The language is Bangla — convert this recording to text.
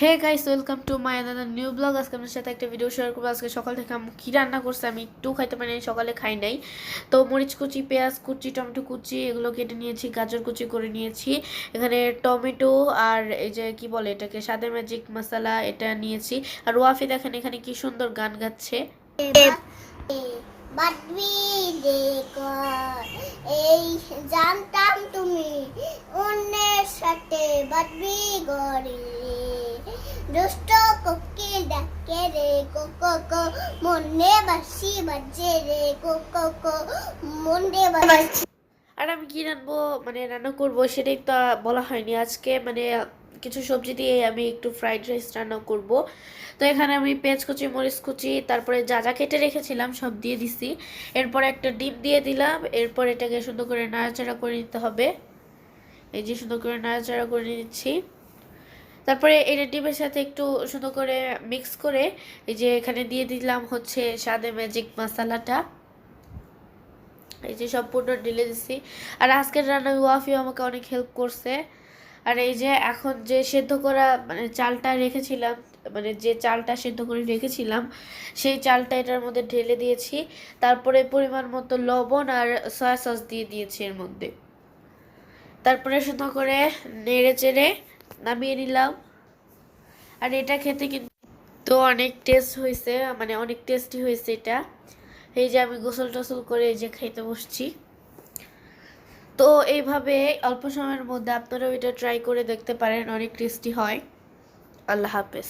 Hey guys welcome to my another new blog আজকে আপনার সাথে একটা ভিডিও শেয়ার করব। আজকে সকাল থেকে আমি কী রান্না করছে, আমি একটু খাইতে পারি নাই, সকালে খাই নাই। তো মরিচ কুচি, পেঁয়াজ কুচি, টমেটো কুচি, এগুলো কেটে নিয়েছি, গাজর কুচি করে নিয়েছি। এখানে টমেটো আর এই যে কি বলে এটাকে, সাদে ম্যাজিক মশলা এটা নিয়েছি। আর ওয়াফি দেখেন এখানে কি সুন্দর গান গাচ্ছে। এই জানতাম তুমি অন্যের সাথে দুষ্ট কোকিল ডাকে রে কোকো কো মনে বাসি বাজে রে কোকো কো মনে বাসি আর আমি কি রান্নবো মানে রান্না করব সেটাই তো বলা হয়নি আজকে। মানে কিছু সবজি দিয়ে আমি একটু ফ্রাইড রাইস রান্না করব। তো এখানে আমি পেঁয়াজ কুচি, মরিচ কুচি, তারপরে যা যা কেটে রেখেছিলাম সব দিয়ে দিছি। এরপর একটা ডিম দিয়ে দিলাম। এরপর এটাকে সুন্দর করে নাড়াচাড়া করে নিতে হবে। এই যে সুন্দর করে নাড়াচাড়া করে নিচ্ছি। তারপরে এটা ডিমের সাথে একটু সুন্দর করে মিক্স করে এই যে এখানে দিয়ে দিলাম হচ্ছে স্বাদে ম্যাজিক মশালাটা এই যে সম্পূর্ণ ঢেলে দিছি। আর আজকের রান্না ওয়াফিও আমাকে অনেক হেল্প করছে। আর এই যে এখন যে সেদ্ধ করা মানে চালটা রেখেছিলাম মানে যে চালটা সেদ্ধ করে রেখেছিলাম, সেই চালটা এটার মধ্যে ঢেলে দিয়েছি। তারপরে পরিমাণ মতো লবণ আর সয়া সস দিয়ে দিয়েছি এর মধ্যে। তারপরে সুন্দর করে নেড়ে চেড়ে নামিয়ে নিলাম। আর এটা খেতে কিন্তু তো অনেক টেস্ট হয়েছে মানে অনেক টেস্টি হয়েছে এটা। এই যে আমি গোসল টসল করে এই যে খাইতে বসছি। তো এইভাবে অল্প সময়ের মধ্যে আপনারাও এটা ট্রাই করে দেখতে পারেন, অনেক টেস্টি হয়। আল্লাহ হাফেজ।